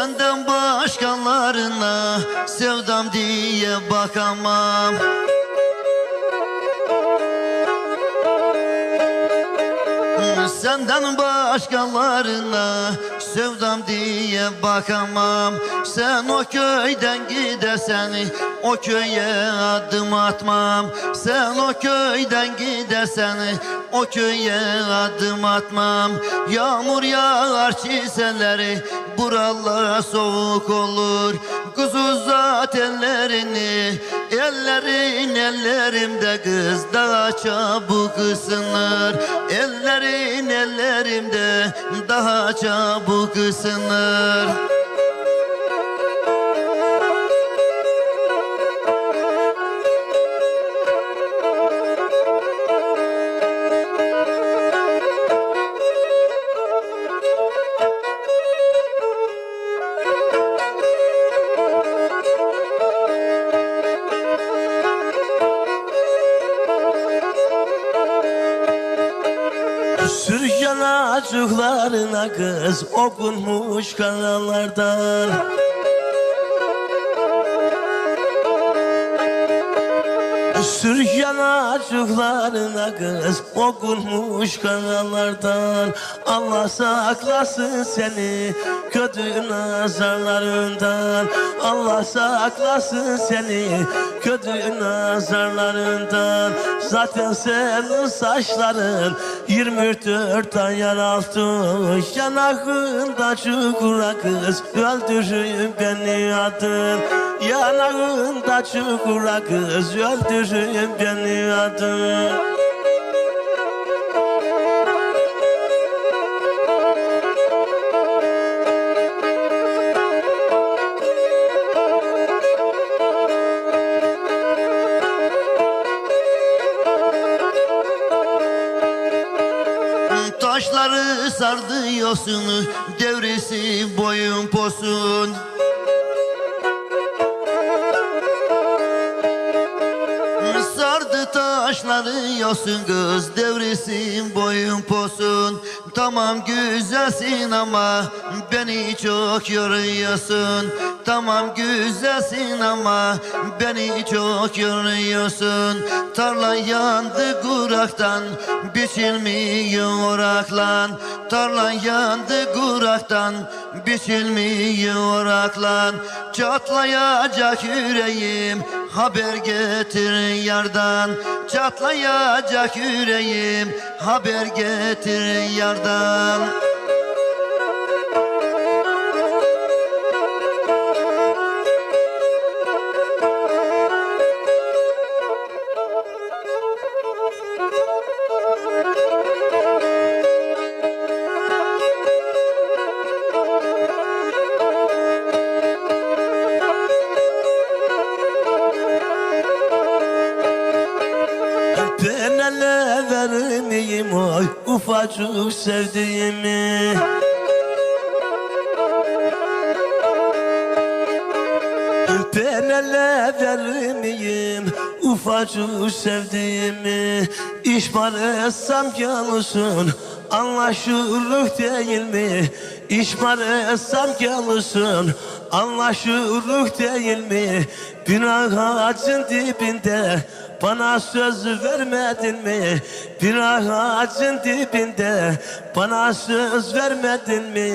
Senden başkalarına sevdam diye bakamam. Senden başkalarına sevdam diye bakamam. Sen o köyden gidersen o köye adım atmam. Sen o köyden gidersen o köye adım atmam. Yağmur yağar çiseleri buralar soğuk olur. Kız uzat ellerini Ellerin ellerimde. Kız daha çabuk ısınır Ellerin ellerimde daha çabuk ısınır Acıklarına kız okunmuş karalardan Sürüyen acıklarına kız okunmuş karalardan Allah saklasın seni kötü nazarlarından. Allah saklasın seni kötü nazarlarından. Zaten senin saçların 24 ay yer altı. Yanağında çukura kız öldürün beni adın Yanağında çukura kız öldürün beni adın Taşları sardı yosun Devrisi boyun posun Yosun kız Devrisin boyun posun. Tamam güzelsin ama Beni çok yoruyorsun Tamam güzelsin ama Beni çok yoruyorsun. Tarla yandı kuraktan Biçilmiyor oraklan. Tarla yandı kuraktan Biçilmiyor oraklan. Çatlayacak yüreğim Haber getir yardan. Çatlayacak yüreğim Haber getir yardan ele vermeyeyim oy ufacık sevdiğimi Ben ele vermeyeyim ufacık sevdiğimi İşbar etsem yanılsın anlaşılır değil mi? İşbar etsem yanılsın anlaşılır değil mi? Bir ağacın dibinde bana söz vermedin mi? Bir ağacın dibinde bana söz vermedin mi?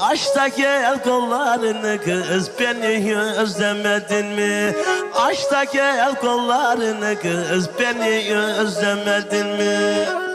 Aç da gel kollarını kız beni özlemedin mi? Aç da gel kollarını kız beni özlemedin mi?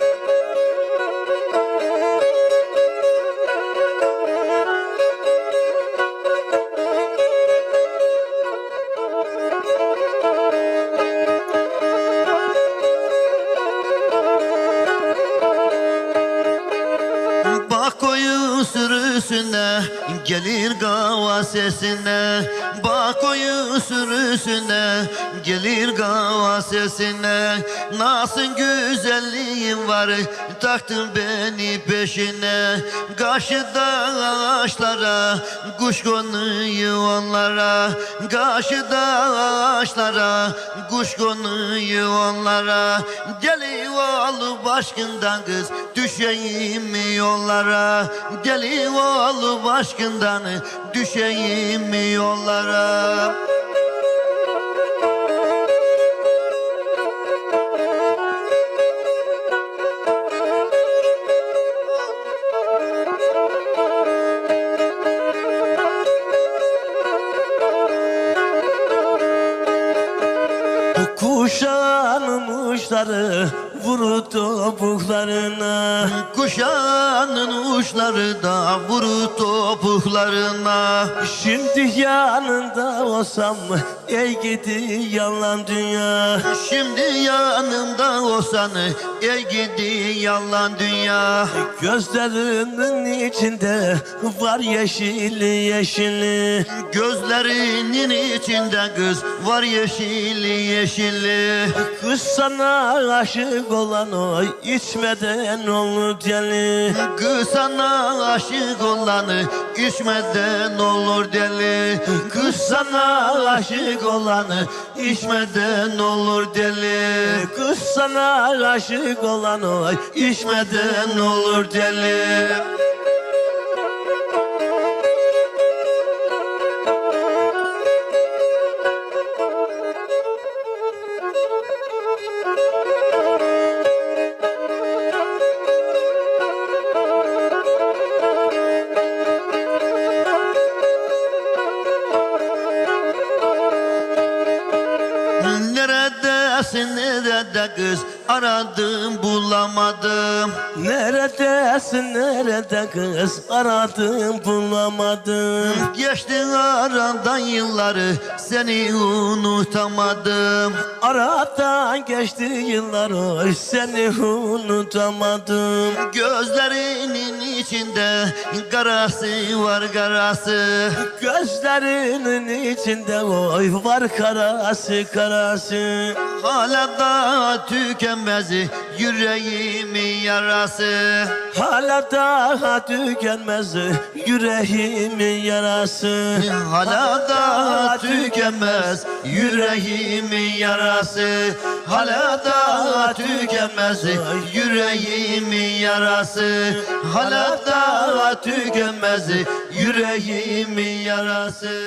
する sürüsüne gelir gava sesine. Bak koyu sürüsüne gelir gava sesine. Nasıl güzelliğin var taktın beni peşine. Karşıda ağaçlara kuş konuyor onlara. Karşıda ağaçlara kuş konuyor onlara. Deli oğlu başkından kız Düşeyim yollara? Deli olup aşkından Düşeyim yollara? Kuşanmışları vurdu topuklarına Kuşağının uçları da vurur topuklarına. Şimdi yanında olsam ey gidi yalan dünya. Şimdi yanımda olsan Ey gidi yalan dünya. Gözlerinin içinde var yeşili yeşili Gözlerinin içinde kız var yeşilli yeşilli Kız sana aşık olan o içmeden olur deli. Kız sana aşık olanı içmeden olur deli. Kız sana aşık olanı içmeden olur deli. Kız sana aşık olan o İçmeden olur deli nerede kız aradım bulamadım. Neredesin nerede kız? Aradım bulamadım. Geçti aradan yılları seni unutamadım. Aradan geçti yıllar seni unutamadım. Gözlerinin içinde karası var karası Gözlerinin içinde oy var karası karası. Hala da tükenmez yüreğimin yarası. Hala daha tükenmez yüreğimin yarası. Hala da tükenmez yüreğimin yarası. Hala da tükenmez yüreğimin yarası. Hala da tükenmez yüreğimin yarası